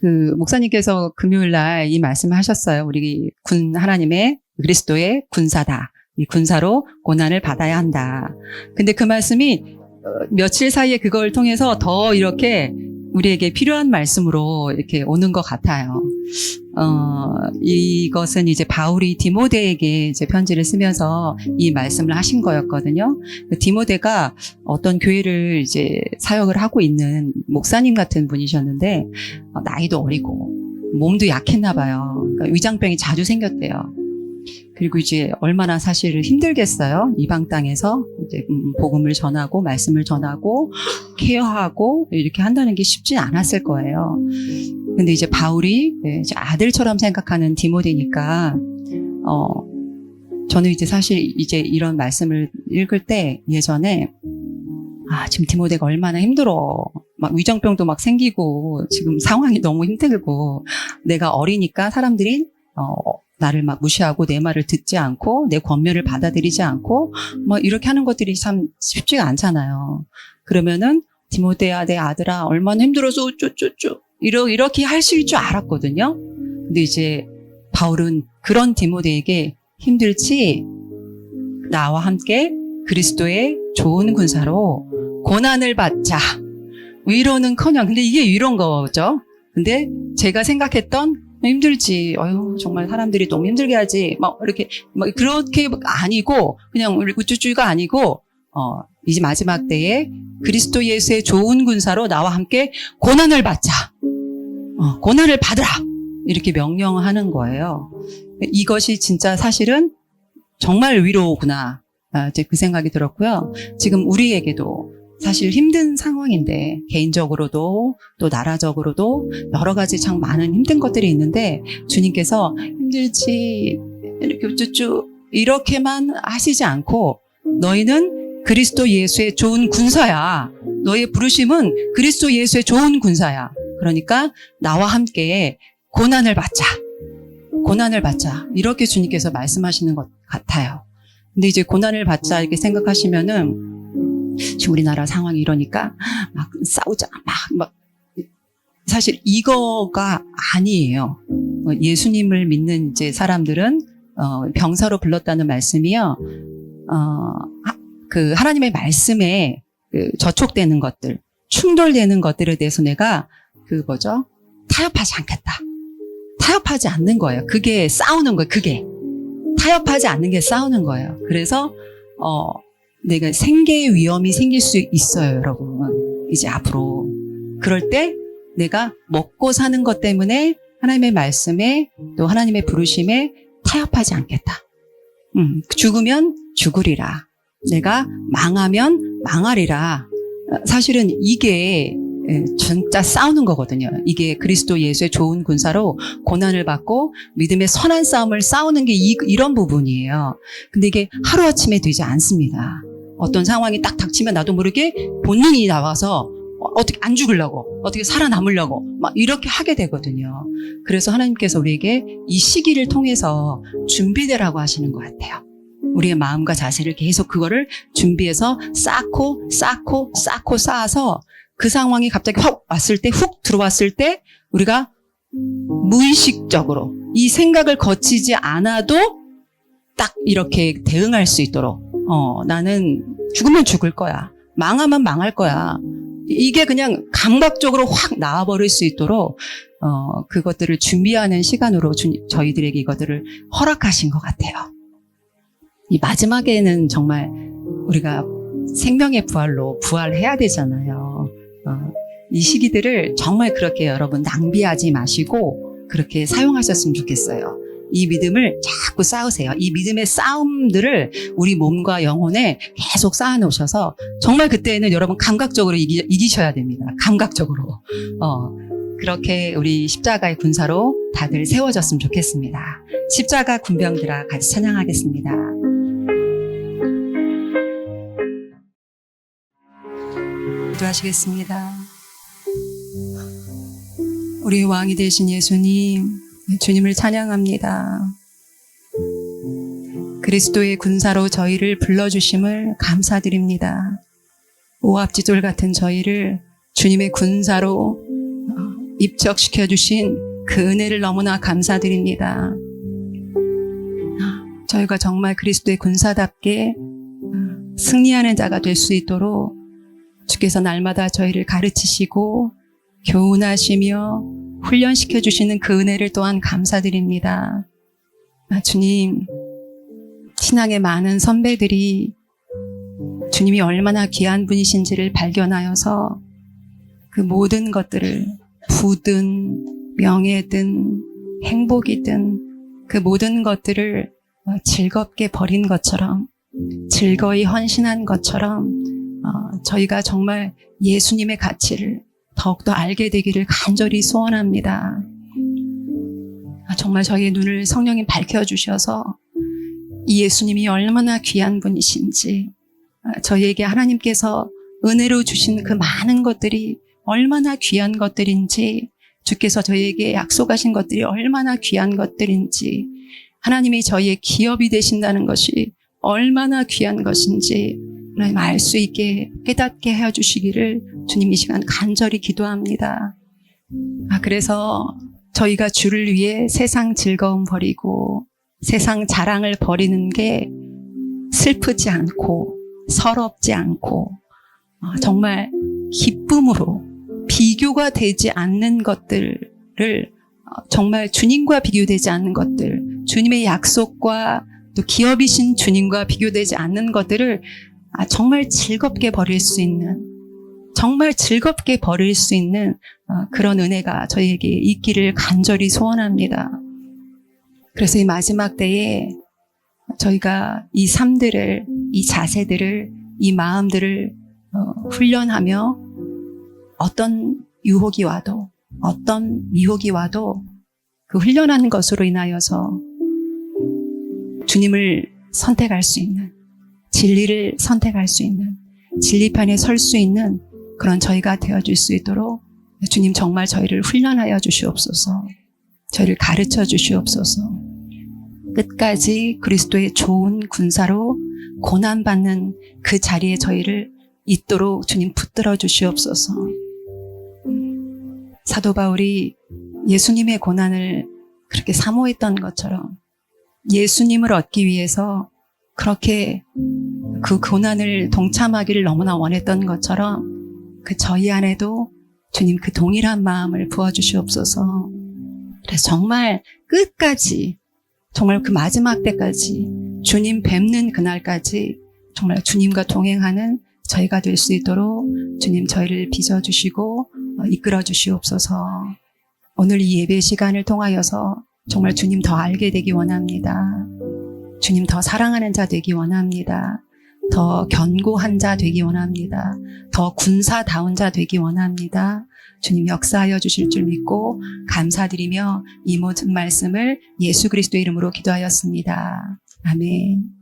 그 목사님께서 금요일 날 이 말씀을 하셨어요. 우리 군 하나님의 그리스도의 군사다. 이 군사로 고난을 받아야 한다. 근데 그 말씀이 어, 며칠 사이에 그걸 통해서 더 이렇게 우리에게 필요한 말씀으로 이렇게 오는 것 같아요. 어, 이것은 이제 바울이 디모데에게 이제 편지를 쓰면서 이 말씀을 하신 거였거든요. 그 디모데가 어떤 교회를 이제 사역을 하고 있는 목사님 같은 분이셨는데, 어, 나이도 어리고, 몸도 약했나 봐요. 그러니까 위장병이 자주 생겼대요. 그리고 이제 얼마나 사실 힘들겠어요. 이방 땅에서 이제 음, 복음을 전하고 말씀을 전하고 케어하고 이렇게 한다는 게 쉽지 않았을 거예요. 근데 이제 바울이 네, 이제 아들처럼 생각하는 디모데니까 어 저는 이제 사실 이제 이런 말씀을 읽을 때 예전에 아 지금 디모데가 얼마나 힘들어 막 위정병도 막 생기고 지금 상황이 너무 힘들고 내가 어리니까 사람들이 어 나를 막 무시하고 내 말을 듣지 않고 내 권면을 받아들이지 않고 뭐 이렇게 하는 것들이 참 쉽지가 않잖아요. 그러면은 디모데야 내 아들아 얼마나 힘들어서 어쩌쩌쩌 이렇게 하실 줄 알았거든요. 근데 이제 바울은 그런 디모데에게 힘들지 나와 함께 그리스도의 좋은 군사로 고난을 받자. 위로는커녕 근데 이게 위로인 거죠. 근데 제가 생각했던 힘들지. 어휴, 정말 사람들이 너무 힘들게 하지. 막 이렇게 막 그렇게 아니고 그냥 우쭈쭈가 아니고 어, 이제 마지막 때에 그리스도 예수의 좋은 군사로 나와 함께 고난을 받자. 어, 고난을 받으라. 이렇게 명령하는 거예요. 이것이 진짜 사실은 정말 위로구나. 아, 이제 그 생각이 들었고요. 지금 우리에게도 사실 힘든 상황인데 개인적으로도 또 나라적으로도 여러 가지 참 많은 힘든 것들이 있는데 주님께서 힘들지 이렇게 쭈쭈 이렇게만 하시지 않고 너희는 그리스도 예수의 좋은 군사야. 너의 부르심은 그리스도 예수의 좋은 군사야. 그러니까 나와 함께 고난을 받자. 고난을 받자. 이렇게 주님께서 말씀하시는 것 같아요. 근데 이제 고난을 받자 이렇게 생각하시면은 지금 우리나라 상황이 이러니까 막 싸우자 막, 막 사실 이거가 아니에요. 어, 예수님을 믿는 이제 사람들은 어, 병사로 불렀다는 말씀이요. 어, 그 하나님의 말씀에 그 저촉되는 것들, 충돌되는 것들에 대해서 내가 그 뭐죠? 타협하지 않겠다. 타협하지 않는 거예요. 그게 싸우는 거예요. 그게 타협하지 않는 게 싸우는 거예요. 그래서 어 내가 생계의 위험이 생길 수 있어요, 여러분. 이제 앞으로. 그럴 때 내가 먹고 사는 것 때문에 하나님의 말씀에 또 하나님의 부르심에 타협하지 않겠다. 음, 죽으면 죽으리라. 내가 망하면 망하리라. 사실은 이게 예, 진짜 싸우는 거거든요. 이게 그리스도 예수의 좋은 군사로 고난을 받고 믿음의 선한 싸움을 싸우는 게 이, 이런 부분이에요. 근데 이게 하루아침에 되지 않습니다. 어떤 상황이 딱 닥치면 나도 모르게 본능이 나와서 어떻게 안 죽으려고, 어떻게 살아남으려고, 막 이렇게 하게 되거든요. 그래서 하나님께서 우리에게 이 시기를 통해서 준비되라고 하시는 것 같아요. 우리의 마음과 자세를 계속 그거를 준비해서 쌓고, 쌓고, 쌓고 쌓아서 그 상황이 갑자기 확 왔을 때, 훅 들어왔을 때 우리가 무의식적으로 이 생각을 거치지 않아도 딱 이렇게 대응할 수 있도록 어, 나는 죽으면 죽을 거야. 망하면 망할 거야. 이게 그냥 감각적으로 확 나와버릴 수 있도록 어, 그것들을 준비하는 시간으로 주, 저희들에게 이것들을 허락하신 것 같아요. 이 마지막에는 정말 우리가 생명의 부활로 부활해야 되잖아요. 어, 이 시기들을 정말 그렇게 여러분 낭비하지 마시고 그렇게 사용하셨으면 좋겠어요. 이 믿음을 자꾸 쌓으세요. 이 믿음의 싸움들을 우리 몸과 영혼에 계속 쌓아 놓으셔서 정말 그때는 여러분 감각적으로 이기, 이기셔야 됩니다. 감각적으로. 어, 그렇게 우리 십자가의 군사로 다들 세워졌으면 좋겠습니다. 십자가 군병들아 같이 찬양하겠습니다. 기도하시겠습니다. 우리 왕이 되신 예수님, 주님을 찬양합니다. 그리스도의 군사로 저희를 불러주심을 감사드립니다. 오합지졸 같은 저희를 주님의 군사로 입적시켜 주신 그 은혜를 너무나 감사드립니다. 아, 저희가 정말 그리스도의 군사답게 아, 승리하는 자가 될 수 있도록 주께서 날마다 저희를 가르치시고 교훈하시며 훈련시켜 주시는 그 은혜를 또한 감사드립니다. 아, 주님, 신앙의 많은 선배들이 주님이 얼마나 귀한 분이신지를 발견하여서 그 모든 것들을 부든 명예든 행복이든 그 모든 것들을 어, 즐겁게 버린 것처럼 즐거이 헌신한 것처럼 어, 저희가 정말 예수님의 가치를 더욱더 알게 되기를 간절히 소원합니다. 아, 정말 저희의 눈을 성령님 밝혀주셔서 이 예수님이 얼마나 귀한 분이신지 아, 저희에게 하나님께서 은혜로 주신 그 많은 것들이 얼마나 귀한 것들인지 주께서 저희에게 약속하신 것들이 얼마나 귀한 것들인지 하나님이 저희의 기업이 되신다는 것이 얼마나 귀한 것인지 하나님 알 수 있게 깨닫게 해 주시기를 주님 이 시간 간절히 기도합니다. 아, 그래서 저희가 주를 위해 세상 즐거움 버리고 세상 자랑을 버리는 게 슬프지 않고 서럽지 않고 어, 정말 기쁨으로 비교가 되지 않는 것들을 어, 정말 주님과 비교되지 않는 것들, 주님의 약속과 또 기업이신 주님과 비교되지 않는 것들을 아, 정말 즐겁게 버릴 수 있는, 정말 즐겁게 버릴 수 있는 어, 그런 은혜가 저희에게 있기를 간절히 소원합니다. 그래서 이 마지막 때에 저희가 이 삶들을, 이 자세들을, 이 마음들을 어, 훈련하며 어떤 유혹이 와도 어떤 미혹이 와도 그 훈련하는 것으로 인하여서 주님을 선택할 수 있는 진리를 선택할 수 있는 진리편에 설 수 있는 그런 저희가 되어줄 수 있도록 주님 정말 저희를 훈련하여 주시옵소서 저희를 가르쳐 주시옵소서 끝까지 그리스도의 좋은 군사로 고난받는 그 자리에 저희를 있도록 주님 붙들어 주시옵소서. 사도 바울이 예수님의 고난을 그렇게 사모했던 것처럼 예수님을 얻기 위해서 그렇게 그 고난을 동참하기를 너무나 원했던 것처럼 그 저희 안에도 주님 그 동일한 마음을 부어주시옵소서. 그래서 정말 끝까지 정말 그 마지막 때까지 주님 뵙는 그날까지 정말 주님과 동행하는 저희가 될 수 있도록 주님 저희를 빚어주시고 어, 이끌어 주시옵소서. 오늘 이 예배 시간을 통하여서 정말 주님 더 알게 되기 원합니다. 주님 더 사랑하는 자 되기 원합니다. 더 견고한 자 되기 원합니다. 더 군사다운 자 되기 원합니다. 주님 역사하여 주실 줄 믿고 감사드리며 이 모든 말씀을 예수 그리스도 이름으로 기도하였습니다. 아멘.